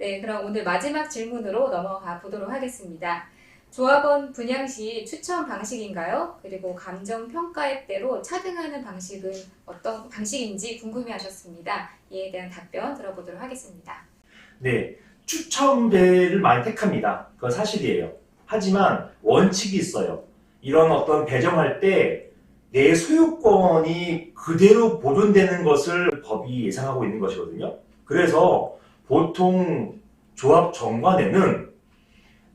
네, 그럼 오늘 마지막 질문으로 넘어가 보도록 하겠습니다. 조합원 분양 시 추천 방식인가요? 그리고 감정 평가 앱대로 차등하는 방식은 어떤 방식인지 궁금해 하셨습니다. 이에 대한 답변 들어보도록 하겠습니다. 네, 추첨배를 많이 택합니다. 그건 사실이에요. 하지만 원칙이 있어요. 이런 어떤 배정할 때 내 소유권이 그대로 보존되는 것을 법이 예상하고 있는 것이거든요. 그래서 보통 조합 정관에는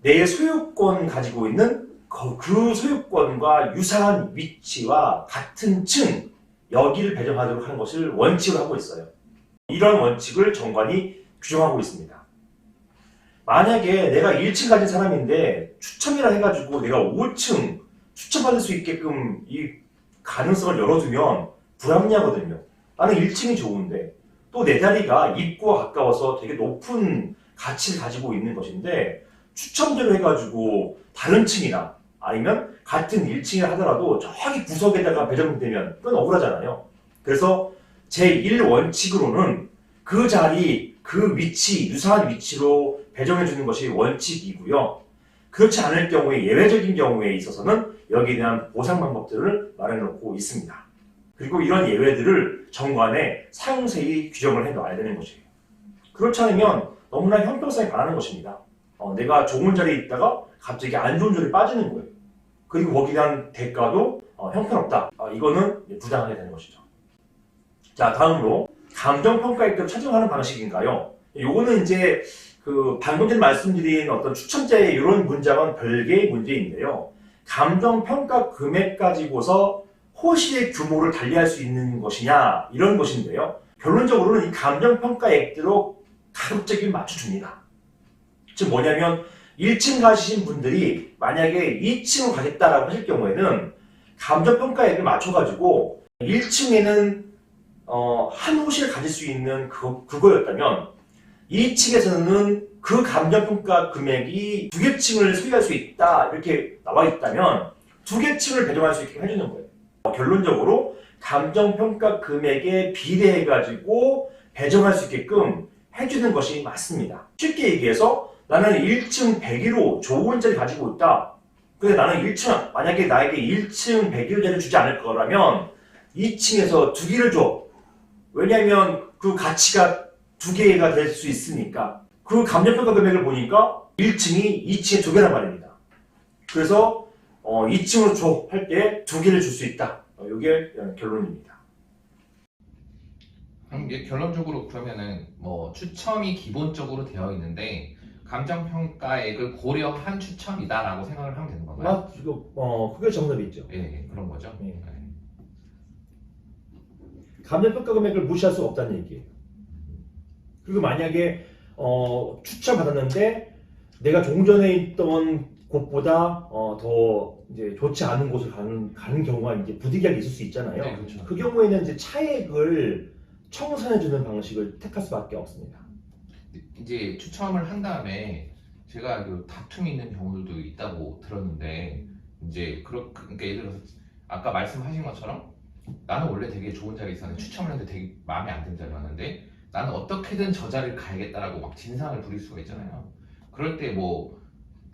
내 소유권 가지고 있는 그- 그 소유권과 유사한 위치와 같은 층 여기를 배정하도록 하는 것을 원칙으로 하고 있어요. 이런 원칙을 정관이 규정하고 있습니다. 만약에 내가 1층 가진 사람인데 추첨이라 해가지고 내가 5층 추첨받을 수 있게끔 이 가능성을 열어두면 불합리하거든요. 나는 1층이 좋은데 또내 자리가 입구와 가까워서 되게 높은 가치를 가지고 있는 것인데 추첨제로 해가지고 다른 층이나 아니면 같은 1층이라 하더라도 저기 구석에다가 배정되면 그건 억울하잖아요. 그래서 제1원칙으로는 그 자리, 그 위치, 유사한 위치로 배정해 주는 것이 원칙이고요. 그렇지 않을 경우에 예외적인 경우에 있어서는 여기에 대한 보상 방법들을 마련해 놓고 있습니다. 그리고 이런 예외들을 정관에 상세히 규정을 해 놔야 되는 것이에요. 그렇지 않으면 너무나 형평성에 반하는 것입니다. 어, 내가 좋은 자리에 있다가 갑자기 안 좋은 자리에 빠지는 거예요. 그리고 거기에 대한 대가도 어, 형편없다. 어, 이거는 부당하게 되는 것이죠. 자, 다음으로 감정평가액대로 차정하는 방식인가요? 요거는 이제 그 방금 전에 말씀드린 어떤 추천자의 이런 문장은 별개의 문제인데요. 감정평가 금액 가지고서 호시의 규모를 달리할 수 있는 것이냐 이런 것인데요. 결론적으로는 이 감정평가액대로 가급적이면 맞춰줍니다. 즉 뭐냐면 1층 가시신 분들이 만약에 2층을 가겠다라고 하실 경우에는 감정평가액을 맞춰가지고 1층에는 어, 한 호실을 가질 수 있는 그, 그거였다면 2층에서는 그 감정평가 금액이 두 개 층을 소유할 수 있다 이렇게 나와 있다면 두 개 층을 배정할 수 있게 해주는 거예요. 어, 결론적으로 감정평가 금액에 비례해가지고 배정할 수 있게끔 해주는 것이 맞습니다. 쉽게 얘기해서 나는 1층 101호 좋은 자리 가지고 있다. 근데 나는 1층, 만약에 나에게 1층 101호 자리를 주지 않을 거라면 2층에서 두 개를 줘. 왜냐하면 그 가치가 두 개가 될 수 있으니까. 그 감정평가 금액을 보니까 1층이 2층에 두 개란 말입니다. 그래서 어, 2층으로 줘 할 때 두 개를 줄 수 있다. 어, 이게 결론입니다. 그럼 이게 결론적으로 그러면은 뭐 추첨이 기본적으로 되어 있는데 감정 평가액을 고려한 추첨이다라고 생각을 하면 되는 건가요? 맞, 이거, 어, 그게 정답이죠. 예, 예, 그런 거죠. 예. 네. 감정평가 금액을 무시할 수 없다는 얘기예요. 그리고 만약에 어, 추천받았는데 내가 종전에 있던 곳보다 어, 더 이제 좋지 않은 곳을 가는, 가는 경우가 이제 부득이하게 있을 수 있잖아요. 네, 그렇죠. 그 경우에는 이제 차액을 청산해주는 방식을 택할 수밖에 없습니다. 이제 추첨을 한 다음에 제가 그 다툼이 있는 경우들도 있다고 들었는데 이제 그렇 그러니까 예를 들어서 아까 말씀하신 것처럼 나는 원래 되게 좋은 자리에 있었는데 추첨을 했는데 되게 마음에 안 드는 자리였는데 나는 어떻게든 저 자리를 가야겠다라고 막 진상을 부릴 수가 있잖아요. 그럴 때뭐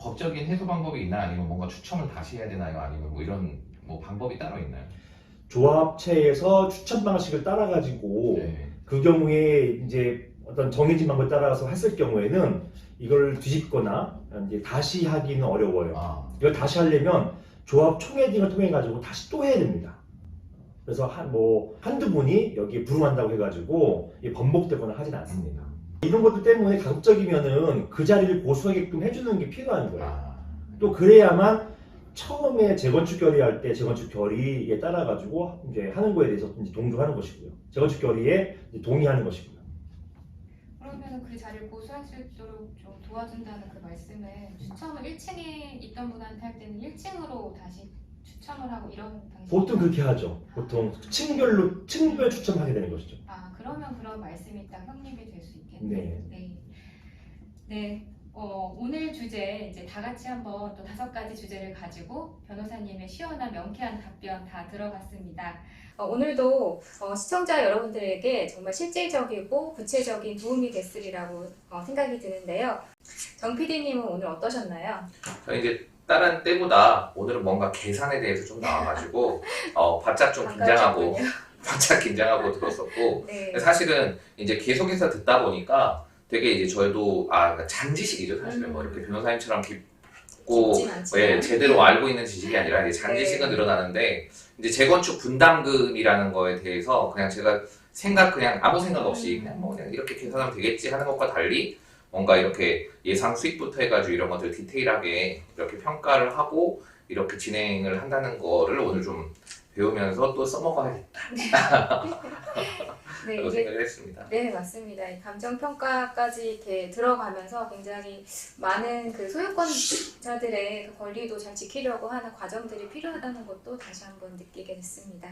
법적인 해소 방법이 있나 아니면 뭔가 추첨을 다시 해야 되나요? 아니면 뭐 이런 뭐 방법이 따로 있나요? 조합체에서 추천 방식을 따라가지고 네. 그 경우에 이제 어떤 정해진 방법을 따라가서 했을 경우에는 이걸 뒤집거나 이제 다시 하기는 어려워요. 아, 이걸 다시 하려면 조합 총회딩을 통해 가지고 다시 또 해야 됩니다. 그래서 한 뭐 한두 분이 여기에 불응한다고 해가지고 이게 번복되거나 하진 않습니다. 이런 것들 때문에 가급적이면은 그 자리를 고수하게끔 해주는 게 필요한 거예요. 아, 또 그래야만 처음에 재건축 결의할 때 재건축 결의에 따라 가지고 이제 하는 거에 대해서 이제 동조하는 것이고요. 재건축 결의에 이제 동의하는 것이고요. 그러면 그 자리를 고수할 수 있도록 좀 도와준다는 그 말씀은 추첨을 1층에 있던 분한테 할 때는 1층으로 다시 추첨을 하고 이런 방식. 보통 그렇게 하죠. 보통 층별로 층별 추첨하게 되는 것이죠. 아 그러면 그런 말씀이 딱 형님이 될 수 있겠 네. 네. 네. 어, 오늘 주제 이제 다 같이 한번 또 다섯 가지 주제를 가지고 변호사님의 시원한 명쾌한 답변 다 들어봤습니다. 어, 오늘도 어, 시청자 여러분들에게 정말 실질적이고 구체적인 도움이 됐으리라고 어, 생각이 드는데요. 정 PD님은 오늘 어떠셨나요? 저 이제 다른 때보다 오늘은 뭔가 계산에 대해서 좀 나와가지고 어, 바짝 좀 긴장하고. 바짝 긴장하고 들었었고 네. 사실은 이제 계속해서 듣다 보니까 되게 이제 저희도 아 그러니까 잔지식이죠 사실은 뭐 음. 이렇게 변호사님처럼 깊고. 예, 제대로 알고 있는 지식이 아니라 이제 잔지식은 네. 늘어나는데 이제 재건축 분담금이라는 거에 대해서 그냥 제가 생각 그냥 아무 생각 없이 음. 그냥 뭐 그냥 이렇게 계산하면 되겠지 하는 것과 달리 뭔가 이렇게 예상 수익부터 해가지고 이런 것들 디테일하게 이렇게 평가를 하고 이렇게 진행을 한다는 거를 오늘 좀 배우면서 또 써먹어야겠다 네, 라고 이게 생각을 했습니다. 네, 맞습니다. 이 감정 평가까지 이렇게 들어가면서 굉장히 많은 그 소유권자들의 그 권리도 잘 지키려고 하는 과정들이 필요하다는 것도 다시 한번 느끼게 됐습니다.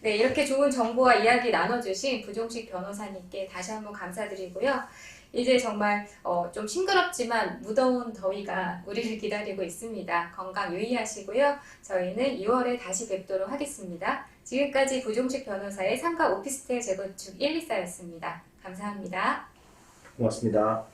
네, 이렇게 좋은 정보와 이야기 나눠주신 부종식 변호사님께 다시 한번 감사드리고요. 이제 정말 어, 좀 싱그럽지만 무더운 더위가 우리를 기다리고 있습니다. 건강 유의하시고요. 저희는 2월에 다시 뵙도록 하겠습니다. 지금까지 부종식 변호사의 상가 오피스텔 재건축 1, 2사였습니다. 감사합니다. 고맙습니다.